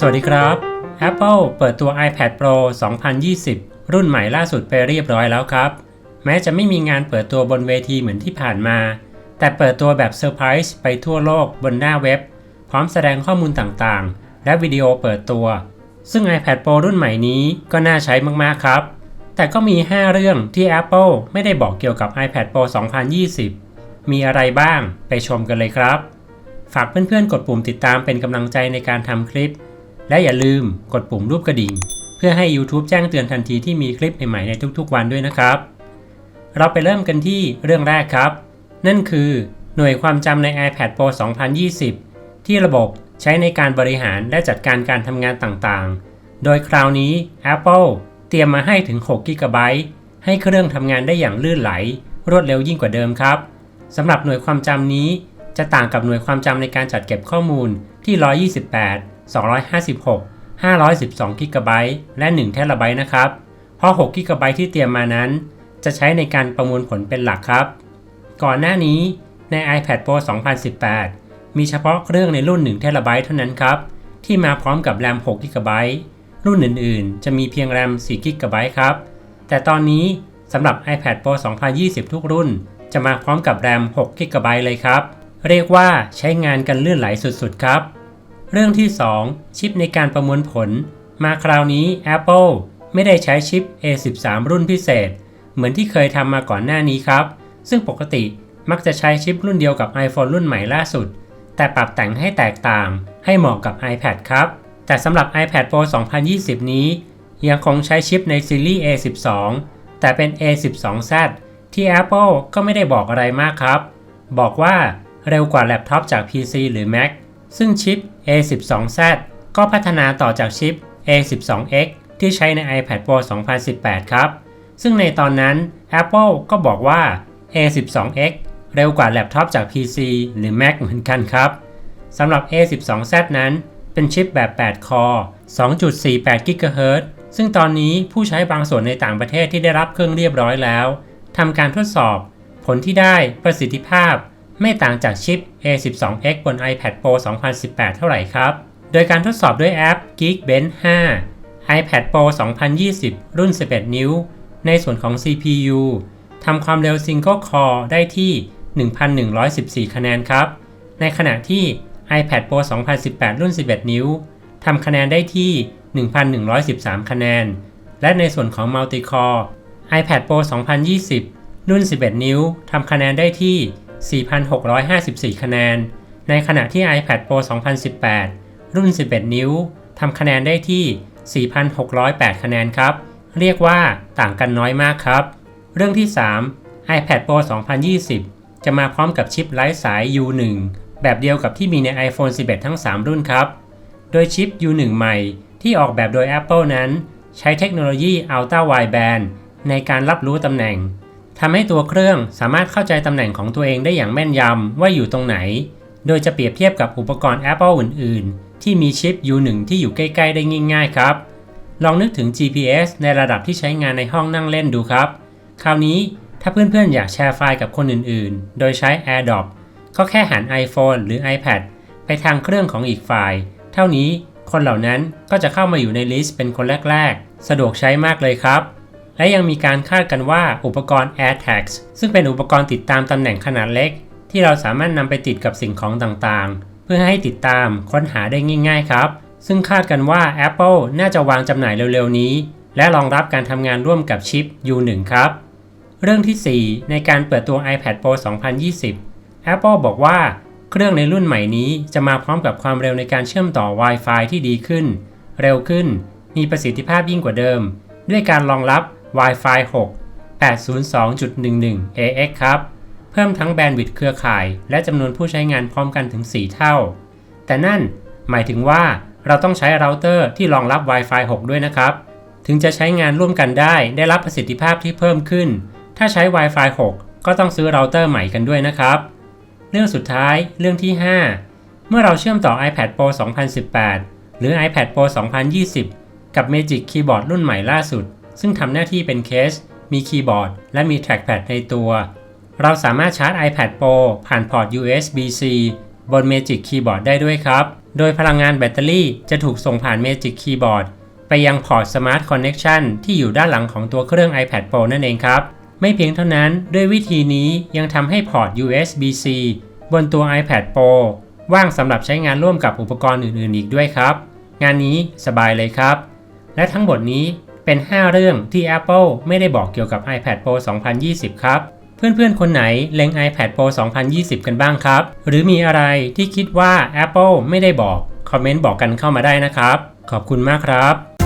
สวัสดีครับ Apple เปิดตัว iPad Pro 2020 รุ่นใหม่ล่าสุดไปเรียบร้อยแล้วครับ แม้จะไม่มีงานเปิดตัวบนเวทีเหมือนที่ผ่านมา แต่เปิดตัวแบบเซอร์ไพรส์ไปทั่วโลกบนหน้าเว็บ พร้อมแสดงข้อมูลต่างๆ และวิดีโอเปิดตัว ซึ่ง iPad Pro รุ่นใหม่นี้ก็น่าใช้มากๆครับ แต่ก็มี 5 เรื่องที่ Apple ไม่ได้บอกเกี่ยวกับ iPad Pro 2020 มีอะไรบ้างไปชมกันเลยครับ ฝากเพื่อนๆกดปุ่มติดตามเป็นกำลังใจในการทำคลิป และอย่าลืมกดปุ่มรูปกระดิ่ง เพื่อให้ YouTube แจ้งเตือนทันทีที่มีคลิปใหม่ๆในทุกๆวันด้วยนะครับ เราไปเริ่มกันที่เรื่องแรกครับ นั่นคือหน่วยความจำใน iPad Pro 2020 ที่ระบบใช้ในการบริหารและจัดการการทำงานต่างๆ โดยคราวนี้ Apple เตรียมมาให้ถึง 6 g b ให้เครื่องทำงานได้อย่างลื่นไหล รวดเร็วยิ่งกว่าเดิมครับสำหรับหน่วยความจำนี้จะต่างกับหน่วยความจำในการจัดเก็บข้อมูลที่ 128 256 512 g b และ1 t b นะครับ เพราะ6 g b ที่เตรียมมานั้น จะใช้ในการประมวลผลเป็นหลักครับ ก่อนหน้านี้ใน iPad Pro 2018 มีเฉพาะเครื่องในรุ่น1 t b เท่านั้นครับ ที่มาพร้อมกับแรม6 g b รุ่นอื่นๆ จะมีเพียงแรม4 g b ครับ แต่ตอนนี้สำหรับ iPad Pro 2020 ทุกรุ่น จะมาพร้อมกับแรม6 g b เลยครับ เรียกว่าใช้งานกันลื่นไหลสุดๆครับ เรื่องที่ 2 ชิปในการประมวลผล มาคราวนี้ Apple ไม่ได้ใช้ชิป A13 รุ่นพิเศษ เหมือนที่เคยทำมาก่อนหน้านี้ครับ ซึ่งปกติมักจะใช้ชิปรุ่นเดียวกับ iPhone รุ่นใหม่ล่าสุด แต่ปรับแต่งให้แตกต่างให้เหมาะกับ iPad ครับ แต่สำหรับ iPad Pro 2020 นี้ ยังคงใช้ชิปในซีรีส์ A12 แต่เป็น A12Z ที่ Apple ก็ไม่ได้บอกอะไรมากครับ บอกว่าเร็วกว่าแล็ปท็อปจาก PC หรือ Mac ซึ่งชิป A12Z ก็พัฒนาต่อจากชิป A12X ที่ใช้ใน iPad Pro 2018 ครับ ซึ่งในตอนนั้น Apple ก็บอกว่า A12X เร็วกว่าแล็ปท็อปจาก PC หรือ Mac เหมือนกันครับสำหรับ A12Z นั้นเป็นชิปแบบ 8 คอ2.48 GHz ซึ่งตอนนี้ผู้ใช้บางส่วนในต่างประเทศที่ได้รับเครื่องเรียบร้อยแล้วทำการทดสอบ ผลที่ได้ประสิทธิภาพ ไม่ต่างจากชิป A12X บน iPad Pro 2018 เท่าไหร่ครับ โดยการทดสอบด้วยแอป Geekbench 5 iPad Pro 2020 รุ่น 11 นิ้ว ในส่วนของ CPU ทำความเร็ว Single Core ได้ที่ 1,114 คะแนนครับ ในขณะที่ iPad Pro 2018 รุ่น 11 นิ้ว ทำคะแนนได้ที่ 1,113 คะแนน และในส่วนของ Multi Core iPad Pro 2020 รุ่น 11 นิ้ว ทำคะแนนได้ที่ 4,654 คะแนน ในขณะที่ iPad Pro 2018 รุ่น 11 นิ้วทำคะแนนได้ที่ 4,608 คะแนนครับ เรียกว่าต่างกันน้อยมากครับ เรื่องที่ 3 iPad Pro 2020 จะมาพร้อมกับชิปไร้สาย U1 แบบเดียวกับที่มีใน iPhone 11 ทั้ง 3 รุ่นครับ โดยชิป U1 ใหม่ที่ออกแบบโดย Apple นั้น ใช้เทคโนโลยี Ultra Wideband ในการรับรู้ตำแหน่ง ทำให้ตัวเครื่องสามารถเข้าใจตำแหน่งของตัวเองได้อย่างแม่นยำว่าอยู่ตรงไหน โดยจะเปรียบเทียบกับอุปกรณ์ Apple อื่น ๆ ที่มีชิป U1 ที่อยู่ใกล้ ๆ ได้ง่าย ๆ ครับ ลองนึกถึง GPS ในระดับที่ใช้งานในห้องนั่งเล่นดูครับ คราวนี้ถ้าเพื่อน ๆ อยากแชร์ไฟล์กับคนอื่น ๆ โดยใช้ AirDrop ก็แค่หัน iPhone หรือ iPad ไปทางเครื่องของอีกฝ่าย เท่านี้คนเหล่านั้นก็จะเข้ามาอยู่ในลิสต์เป็นคนแรก ๆ สะดวกใช้มากเลยครับ และยังมีการคาดกันว่าอุปกรณ์ AirTags ซึ่งเป็นอุปกรณ์ติดตามตำแหน่งขนาดเล็ก ที่เราสามารถนำไปติดกับสิ่งของต่างๆ เพื่อให้ติดตามค้นหาได้ง่าย ๆ ครับ ซึ่งคาดกันว่า Apple น่าจะวางจำหน่ายเร็วๆ นี้ และรองรับการทำงานร่วมกับชิป U1 ครับ เรื่องที่ 4 ในการเปิดตัว iPad Pro 2020 Apple บอกว่าเครื่องในรุ่นใหม่นี้จะมาพร้อมกับความเร็วในการเชื่อมต่อ Wi-Fi ที่ดีขึ้น เร็วขึ้น มีประสิทธิภาพยิ่งกว่าเดิม ด้วยการรองรับ Wi-Fi 6 802.11 AX ครับ เพิ่มทั้งแบนด์วิดต์เครือข่าย และจำนวนผู้ใช้งานพร้อมกันถึง 4 เท่า แต่นั่นหมายถึงว่าเราต้องใช้เราเตอร์ที่รองรับ Wi-Fi 6 ด้วยนะครับ ถึงจะใช้งานร่วมกันได้ได้รับประสิทธิภาพที่เพิ่มขึ้น ถ้าใช้ Wi-Fi 6 ก็ต้องซื้อเราเตอร์ใหม่กันด้วยนะครับ เรื่องสุดท้ายเรื่องที่ 5 เมื่อเราเชื่อมต่อ iPad Pro 2018 หรือ iPad Pro 2020 กับ Magic Keyboard รุ่นใหม่ล่าสุด ซึ่งทำหน้าที่เป็นเคส มีคีย์บอร์ด และมี trackpad ในตัว เราสามารถชาร์จ iPad Pro ผ่านพอร์ต USB-C บน Magic Keyboard ได้ด้วยครับ โดยพลังงานแบตเตอรี่จะถูกส่งผ่าน Magic Keyboard ไปยังพอร์ต Smart Connection ที่อยู่ด้านหลังของตัวเครื่อง iPad Pro นั่นเองครับ ไม่เพียงเท่านั้นด้วยวิธีนี้ยังทำให้พอร์ต USB-C บนตัว iPad Pro ว่างสำหรับใช้งานร่วมกับอุปกรณ์อื่น ๆ อีกด้วยครับ งานนี้สบายเลยครับ และทั้งหมดนี้ เป็น 5 เรื่องที่ Apple ไม่ได้บอกเกี่ยวกับ iPad Pro 2020 ครับ เพื่อนๆ คนไหนเล็ง iPad Pro 2020 กันบ้างครับ หรือมีอะไรที่คิดว่า Apple ไม่ได้บอก คอมเมนต์บอกกันเข้ามาได้นะครับ ขอบคุณมากครับ